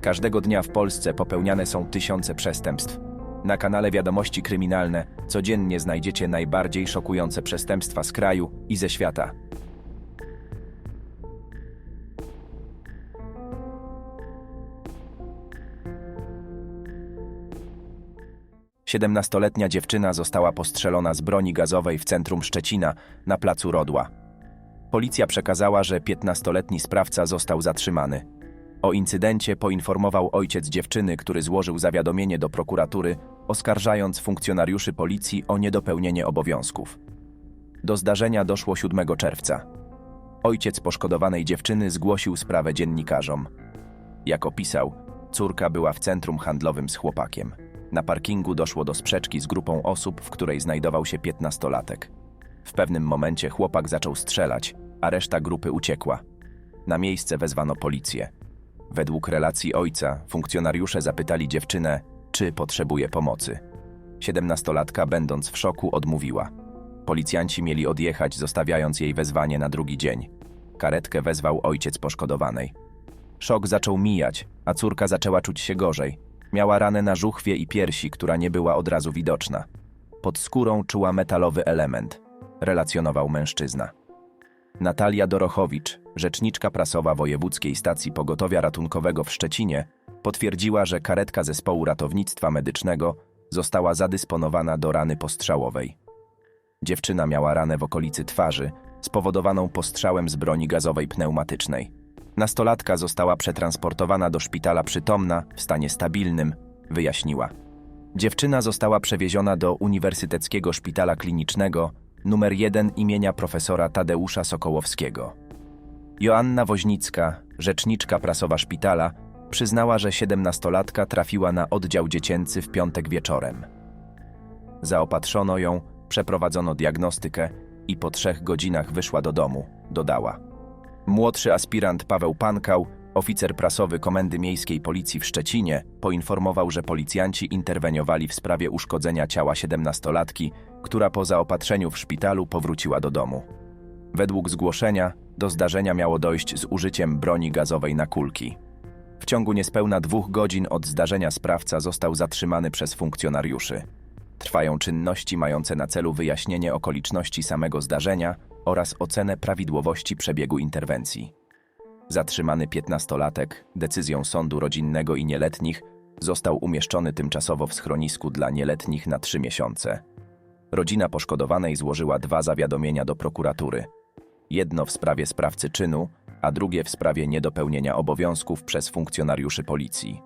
Każdego dnia w Polsce popełniane są tysiące przestępstw. Na kanale Wiadomości Kryminalne codziennie znajdziecie najbardziej szokujące przestępstwa z kraju i ze świata. Siedemnastoletnia dziewczyna została postrzelona z broni gazowej w centrum Szczecina na placu Rodła. Policja przekazała, że 15-letni sprawca został zatrzymany. O incydencie poinformował ojciec dziewczyny, który złożył zawiadomienie do prokuratury, oskarżając funkcjonariuszy policji o niedopełnienie obowiązków. Do zdarzenia doszło 7 czerwca. Ojciec poszkodowanej dziewczyny zgłosił sprawę dziennikarzom. Jak opisał, córka była w centrum handlowym z chłopakiem. Na parkingu doszło do sprzeczki z grupą osób, w której znajdował się 15-latek. W pewnym momencie chłopak zaczął strzelać, a reszta grupy uciekła. Na miejsce wezwano policję. Według relacji ojca, funkcjonariusze zapytali dziewczynę, czy potrzebuje pomocy. Siedemnastolatka, będąc w szoku, odmówiła. Policjanci mieli odjechać, zostawiając jej wezwanie na drugi dzień. Karetkę wezwał ojciec poszkodowanej. Szok zaczął mijać, a córka zaczęła czuć się gorzej. Miała ranę na żuchwie i piersi, która nie była od razu widoczna. Pod skórą czuła metalowy element, relacjonował mężczyzna. Natalia Dorochowicz, rzeczniczka prasowa Wojewódzkiej Stacji Pogotowia Ratunkowego w Szczecinie, potwierdziła, że karetka zespołu ratownictwa medycznego została zadysponowana do rany postrzałowej. Dziewczyna miała ranę w okolicy twarzy, spowodowaną postrzałem z broni gazowej pneumatycznej. Nastolatka została przetransportowana do szpitala przytomna, w stanie stabilnym, wyjaśniła. Dziewczyna została przewieziona do Uniwersyteckiego Szpitala Klinicznego numer 1 imienia profesora Tadeusza Sokołowskiego. Joanna Woźnicka, rzeczniczka prasowa szpitala, przyznała, że siedemnastolatka trafiła na oddział dziecięcy w piątek wieczorem. Zaopatrzono ją, przeprowadzono diagnostykę i po trzech godzinach wyszła do domu, dodała. Młodszy aspirant Paweł Pankał, oficer prasowy Komendy Miejskiej Policji w Szczecinie, poinformował, że policjanci interweniowali w sprawie uszkodzenia ciała siedemnastolatki, która po zaopatrzeniu w szpitalu powróciła do domu. Według zgłoszenia do zdarzenia miało dojść z użyciem broni gazowej na kulki. W ciągu niespełna dwóch godzin od zdarzenia sprawca został zatrzymany przez funkcjonariuszy. Trwają czynności mające na celu wyjaśnienie okoliczności samego zdarzenia oraz ocenę prawidłowości przebiegu interwencji. Zatrzymany piętnastolatek, decyzją sądu rodzinnego i nieletnich, został umieszczony tymczasowo w schronisku dla nieletnich na trzy miesiące. Rodzina poszkodowanej złożyła dwa zawiadomienia do prokuratury. Jedno w sprawie sprawcy czynu, a drugie w sprawie niedopełnienia obowiązków przez funkcjonariuszy policji.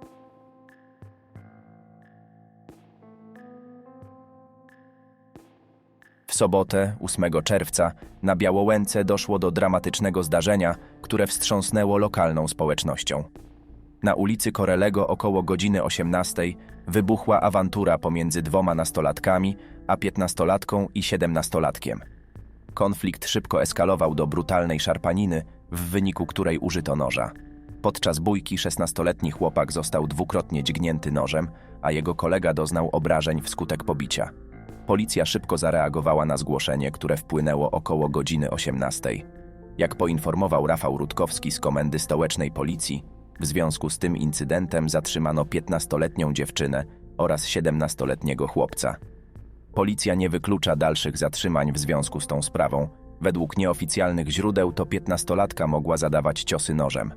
W sobotę, 8 czerwca, na Białołęce doszło do dramatycznego zdarzenia, które wstrząsnęło lokalną społecznością. Na ulicy Korelego około godziny 18 wybuchła awantura pomiędzy dwoma nastolatkami, a piętnastolatką i siedemnastolatkiem. Konflikt szybko eskalował do brutalnej szarpaniny, w wyniku której użyto noża. Podczas bójki 16-letni chłopak został dwukrotnie dźgnięty nożem, a jego kolega doznał obrażeń wskutek pobicia. Policja szybko zareagowała na zgłoszenie, które wpłynęło około godziny 18. Jak poinformował Rafał Rutkowski z Komendy Stołecznej Policji, w związku z tym incydentem zatrzymano 15-letnią dziewczynę oraz 17-letniego chłopca. Policja nie wyklucza dalszych zatrzymań w związku z tą sprawą. Według nieoficjalnych źródeł to 15-latka mogła zadawać ciosy nożem.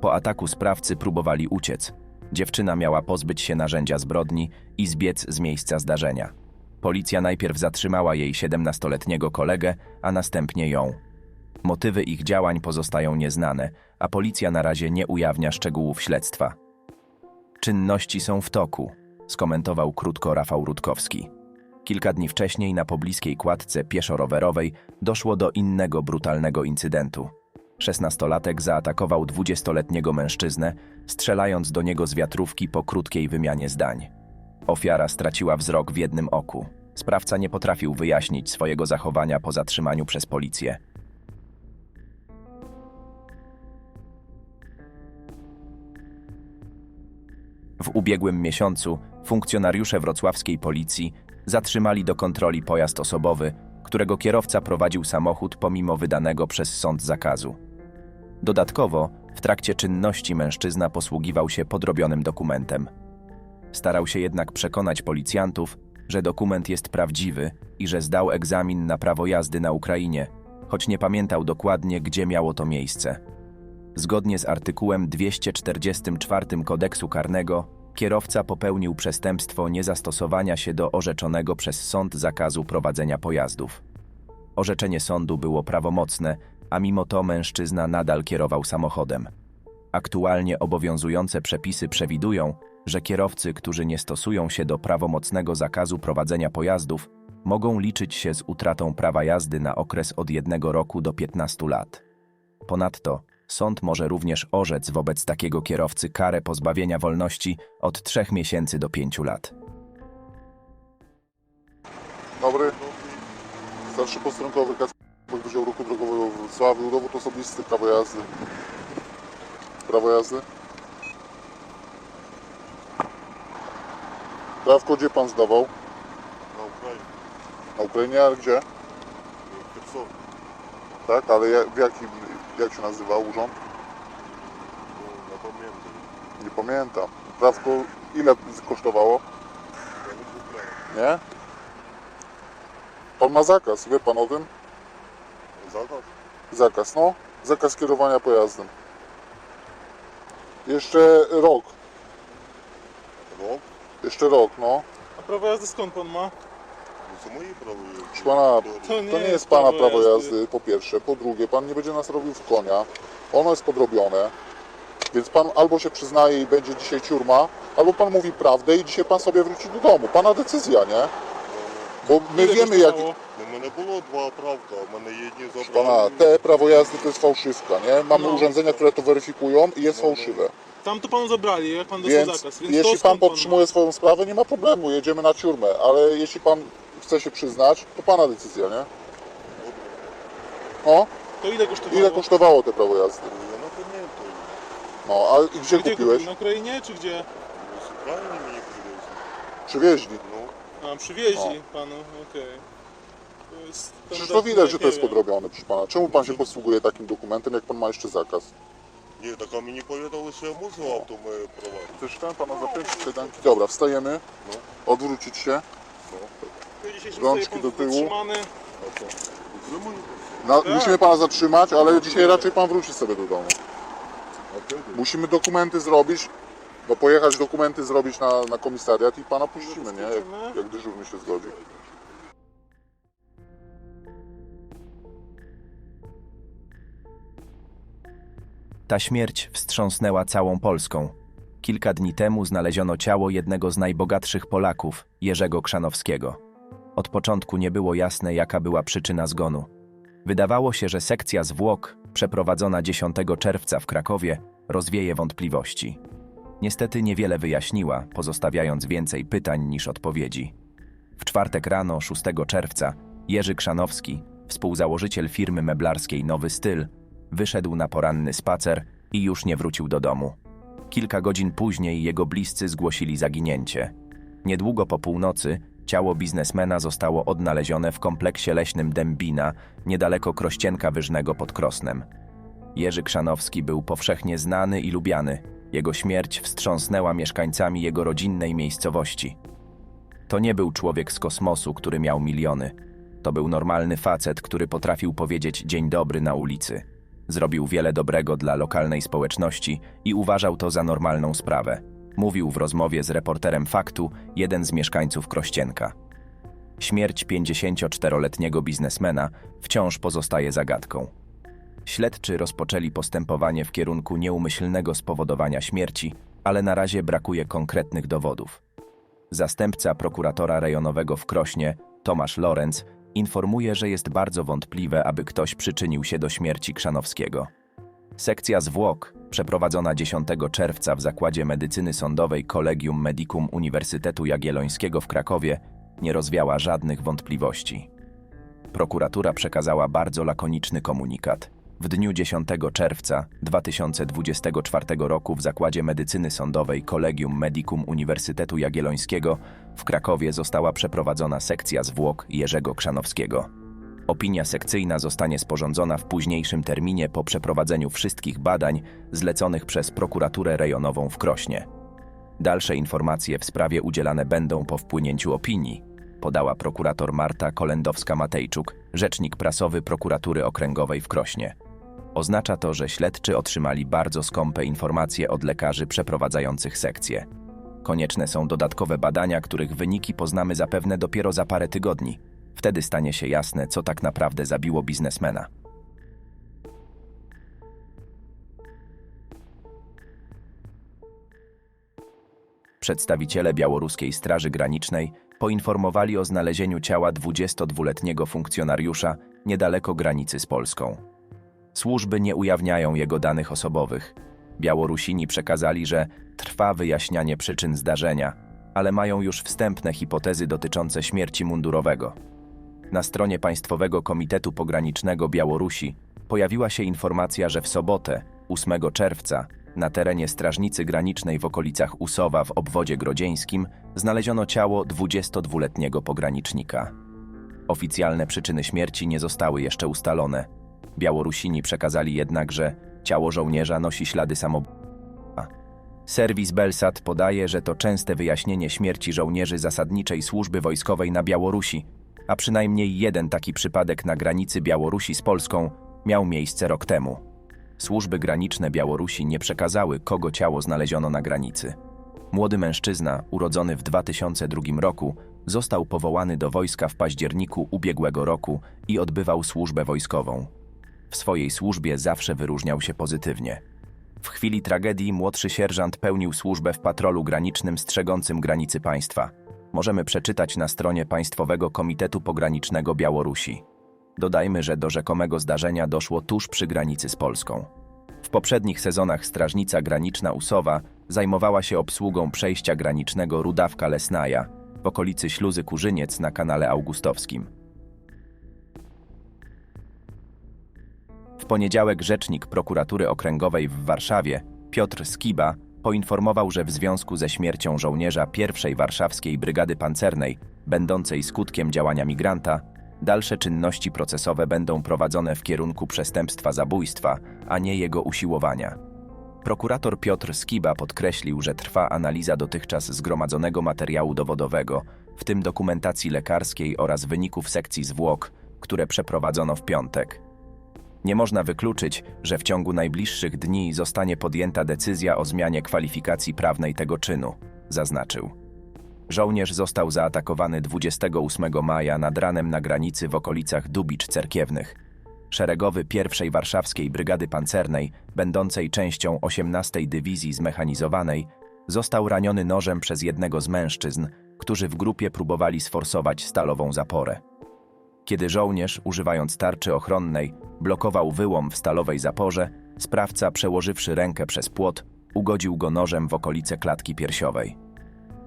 Po ataku sprawcy próbowali uciec. Dziewczyna miała pozbyć się narzędzia zbrodni i zbiec z miejsca zdarzenia. Policja najpierw zatrzymała jej 17-letniego kolegę, a następnie ją. Motywy ich działań pozostają nieznane, a policja na razie nie ujawnia szczegółów śledztwa. Czynności są w toku, skomentował krótko Rafał Rutkowski. Kilka dni wcześniej na pobliskiej kładce pieszo-rowerowej doszło do innego brutalnego incydentu. Szesnastolatek zaatakował dwudziestoletniego mężczyznę, strzelając do niego z wiatrówki po krótkiej wymianie zdań. Ofiara straciła wzrok w jednym oku. Sprawca nie potrafił wyjaśnić swojego zachowania po zatrzymaniu przez policję. W ubiegłym miesiącu funkcjonariusze wrocławskiej policji zatrzymali do kontroli pojazd osobowy, którego kierowca prowadził samochód pomimo wydanego przez sąd zakazu. Dodatkowo W trakcie czynności mężczyzna posługiwał się podrobionym dokumentem. Starał się jednak przekonać policjantów, że dokument jest prawdziwy i że zdał egzamin na prawo jazdy na Ukrainie, choć nie pamiętał dokładnie, gdzie miało to miejsce. Zgodnie z artykułem 244 kodeksu karnego, kierowca popełnił przestępstwo niezastosowania się do orzeczonego przez sąd zakazu prowadzenia pojazdów. Orzeczenie sądu było prawomocne, a mimo to mężczyzna nadal kierował samochodem. Aktualnie obowiązujące przepisy przewidują, że kierowcy, którzy nie stosują się do prawomocnego zakazu prowadzenia pojazdów, mogą liczyć się z utratą prawa jazdy na okres od jednego roku do 15 lat. Ponadto sąd może również orzec wobec takiego kierowcy karę pozbawienia wolności od 3 miesięcy do 5 lat. Dobry. Starszy posterunkowy Kacper Ruchu Drogowego w Wrocławiu. Dowód osobisty, prawo jazdy. Prawo jazdy. Prawko gdzie pan zdawał? Na Ukrainie. Na Ukrainie, ale gdzie? W Kiersowie. Tak, ale jak, w jakim, jak się nazywa urząd? No, nie pamiętam. Nie pamiętam. Prawko ile kosztowało? Nie? Pan ma zakaz, wie pan o tym? Zakaz? Zakaz, no. Zakaz kierowania pojazdem. Jeszcze rok Рок? Jeszcze rok, no. A prawo jazdy skąd pan ma? Ну, це мої права. Proszę pana, To nie, to nie jest jest pana prawo prawo jazdy. jazdy, po pierwsze. Po drugie, pan nie będzie nas robił w konia. Ono jest podrobione. Więc pan albo się przyznaje i będzie dzisiaj ciurma, albo pan mówi prawdę i dzisiaj pan sobie wróci do domu. Pana decyzja, nie? Bo my Ile wiemy, jak. kosztowało? У мене було два правка, у мене є одні Pana, забрали. te prawo jazdy to jest fałszywka, nie? Mamy No. urządzenia, które to weryfikują i jest No, no. fałszywe. Tam to panu zabrali, jak pan dostał Więc zakaz. Więc jeśli pan skąd podtrzymuje swoją sprawę, nie ma problemu, jedziemy na ciurmę, ale jeśli pan chce się przyznać, to pana decyzja, nie? O, To ile kosztowało? ile kosztowało te prawo jazdy? No to nie wiem, No, ale i gdzie Gdzie kupiłeś? kupili? Na Ukrainie czy gdzie? jest Ukraina mnie przywieźli. Przywieźli. No, A, przywieźli panu, okej. To jest Przecież to widać, że to jest podrobione, proszę pana. Czemu pan się posługuje takim dokumentem, jak pan ma jeszcze zakaz? Nie, tak mi nie powiedział, że ja muszę auto moje prowadzić. Chcesz tam pana zapytać? Pytanki. Dobra, wstajemy. No. Odwrócić się. Rączki do tyłu. Musimy pana zatrzymać, ale dzisiaj raczej pan wróci sobie do domu. Musimy dokumenty zrobić, bo pojechać dokumenty zrobić na, na komisariat i pana puścimy, nie? Jak, jak dyżurny się zgodzi. Ta śmierć wstrząsnęła całą Polską. Kilka dni temu znaleziono ciało jednego z najbogatszych Polaków, Jerzego Krzanowskiego. Od początku nie było jasne, jaka była przyczyna zgonu. Wydawało się, że sekcja zwłok, przeprowadzona 10 czerwca w Krakowie, rozwieje wątpliwości. Niestety niewiele wyjaśniła, pozostawiając więcej pytań niż odpowiedzi. W czwartek rano, 6 czerwca, Jerzy Krzanowski, współzałożyciel firmy meblarskiej Nowy Styl, wyszedł na poranny spacer i już nie wrócił do domu. Kilka godzin później jego bliscy zgłosili zaginięcie. Niedługo po północy ciało biznesmena zostało odnalezione w kompleksie leśnym Dębina, niedaleko Krościenka Wyżnego pod Krosnem. Jerzy Krzanowski był powszechnie znany i lubiany. Jego śmierć wstrząsnęła mieszkańcami jego rodzinnej miejscowości. To nie był człowiek z kosmosu, który miał miliony. To był normalny facet, który potrafił powiedzieć dzień dobry na ulicy. Zrobił wiele dobrego dla lokalnej społeczności i uważał to za normalną sprawę. Mówił w rozmowie z reporterem Faktu jeden z mieszkańców Krościenka. Śmierć 54-letniego biznesmena wciąż pozostaje zagadką. Śledczy rozpoczęli postępowanie w kierunku nieumyślnego spowodowania śmierci, ale na razie brakuje konkretnych dowodów. Zastępca prokuratora rejonowego w Krośnie, Tomasz Lorenz, informuje, że jest bardzo wątpliwe, aby ktoś przyczynił się do śmierci Krzanowskiego. Sekcja zwłok, przeprowadzona 10 czerwca w Zakładzie Medycyny Sądowej Collegium Medicum Uniwersytetu Jagiellońskiego w Krakowie, nie rozwiała żadnych wątpliwości. Prokuratura przekazała bardzo lakoniczny komunikat. W dniu 10 czerwca 2024 roku w Zakładzie Medycyny Sądowej Collegium Medicum Uniwersytetu Jagiellońskiego w Krakowie została przeprowadzona sekcja zwłok Jerzego Krzanowskiego. Opinia sekcyjna zostanie sporządzona w późniejszym terminie po przeprowadzeniu wszystkich badań zleconych przez prokuraturę rejonową w Krośnie. Dalsze informacje w sprawie udzielane będą po wpłynięciu opinii, podała prokurator Marta Kolendowska-Matejczuk, rzecznik prasowy prokuratury okręgowej w Krośnie. Oznacza to, że śledczy otrzymali bardzo skąpe informacje od lekarzy przeprowadzających sekcję. Konieczne są dodatkowe badania, których wyniki poznamy zapewne dopiero za parę tygodni. Wtedy stanie się jasne, co tak naprawdę zabiło biznesmena. Przedstawiciele białoruskiej Straży Granicznej poinformowali o znalezieniu ciała 22-letniego funkcjonariusza niedaleko granicy z Polską. Służby nie ujawniają jego danych osobowych. Białorusini przekazali, że trwa wyjaśnianie przyczyn zdarzenia, ale mają już wstępne hipotezy dotyczące śmierci mundurowego. Na stronie Państwowego Komitetu Pogranicznego Białorusi pojawiła się informacja, że w sobotę, 8 czerwca, na terenie Strażnicy Granicznej w okolicach Usowa w obwodzie grodzieńskim znaleziono ciało 22-letniego pogranicznika. Oficjalne przyczyny śmierci nie zostały jeszcze ustalone. Białorusini przekazali jednak, że ciało żołnierza nosi ślady samobójstwa. Serwis Belsat podaje, że to częste wyjaśnienie śmierci żołnierzy zasadniczej służby wojskowej na Białorusi, a przynajmniej jeden taki przypadek na granicy Białorusi z Polską miał miejsce rok temu. Służby graniczne Białorusi nie przekazały, kogo ciało znaleziono na granicy. Młody mężczyzna, urodzony w 2002 roku, został powołany do wojska w październiku ubiegłego roku i odbywał służbę wojskową. W swojej służbie zawsze wyróżniał się pozytywnie. W chwili tragedii młodszy sierżant pełnił służbę w patrolu granicznym strzegącym granicy państwa. Możemy przeczytać na stronie Państwowego Komitetu Pogranicznego Białorusi. Dodajmy, że do rzekomego zdarzenia doszło tuż przy granicy z Polską. W poprzednich sezonach Strażnica Graniczna Usowa zajmowała się obsługą przejścia granicznego Rudawka Lesnaja w okolicy Śluzy Kurzyniec na kanale Augustowskim. W poniedziałek rzecznik prokuratury okręgowej w Warszawie, Piotr Skiba, poinformował, że w związku ze śmiercią żołnierza pierwszej warszawskiej brygady pancernej, będącej skutkiem działania migranta, dalsze czynności procesowe będą prowadzone w kierunku przestępstwa zabójstwa, a nie jego usiłowania. Prokurator Piotr Skiba podkreślił, że trwa analiza dotychczas zgromadzonego materiału dowodowego, w tym dokumentacji lekarskiej oraz wyników sekcji zwłok, które przeprowadzono w piątek. Nie można wykluczyć, że w ciągu najbliższych dni zostanie podjęta decyzja o zmianie kwalifikacji prawnej tego czynu, zaznaczył. Żołnierz został zaatakowany 28 maja nad ranem na granicy w okolicach Dubicz Cerkiewnych. Szeregowy pierwszej Warszawskiej Brygady Pancernej, będącej częścią 18 Dywizji Zmechanizowanej, został raniony nożem przez jednego z mężczyzn, którzy w grupie próbowali sforsować stalową zaporę. Kiedy żołnierz, używając tarczy ochronnej, blokował wyłom w stalowej zaporze, sprawca, przełożywszy rękę przez płot, ugodził go nożem w okolice klatki piersiowej.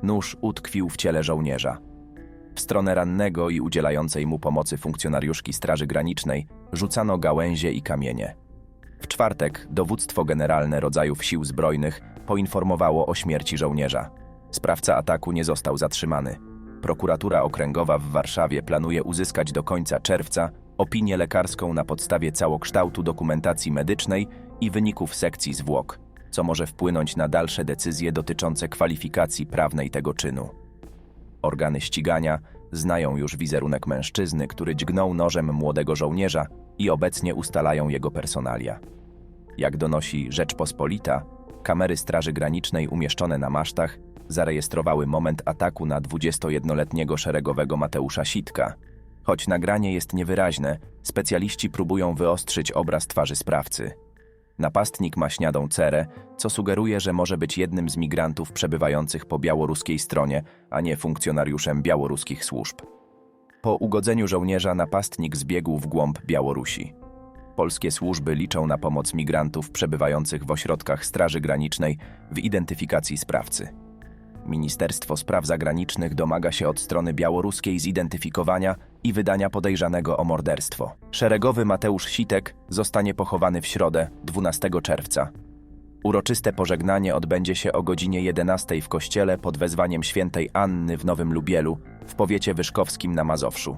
Nóż utkwił w ciele żołnierza. W stronę rannego i udzielającej mu pomocy funkcjonariuszki Straży Granicznej rzucano gałęzie i kamienie. W czwartek dowództwo generalne rodzajów sił zbrojnych poinformowało o śmierci żołnierza. Sprawca ataku nie został zatrzymany. Prokuratura Okręgowa w Warszawie planuje uzyskać do końca czerwca opinię lekarską na podstawie całokształtu dokumentacji medycznej i wyników sekcji zwłok, co może wpłynąć na dalsze decyzje dotyczące kwalifikacji prawnej tego czynu. Organy ścigania znają już wizerunek mężczyzny, który dźgnął nożem młodego żołnierza i obecnie ustalają jego personalia. Jak donosi Rzeczpospolita, kamery Straży Granicznej umieszczone na masztach zarejestrowały moment ataku na 21-letniego szeregowego Mateusza Sitka. Choć nagranie jest niewyraźne, specjaliści próbują wyostrzyć obraz twarzy sprawcy. Napastnik ma śniadą cerę, co sugeruje, że może być jednym z migrantów przebywających po białoruskiej stronie, a nie funkcjonariuszem białoruskich służb. Po ugodzeniu żołnierza napastnik zbiegł w głąb Białorusi. Polskie służby liczą na pomoc migrantów przebywających w ośrodkach Straży Granicznej w identyfikacji sprawcy. Ministerstwo Spraw Zagranicznych domaga się od strony białoruskiej zidentyfikowania i wydania podejrzanego o morderstwo. Szeregowy Mateusz Sitek zostanie pochowany w środę, 12 czerwca. Uroczyste pożegnanie odbędzie się o godzinie 11 w kościele pod wezwaniem świętej Anny w Nowym Lubielu, w powiecie wyszkowskim na Mazowszu.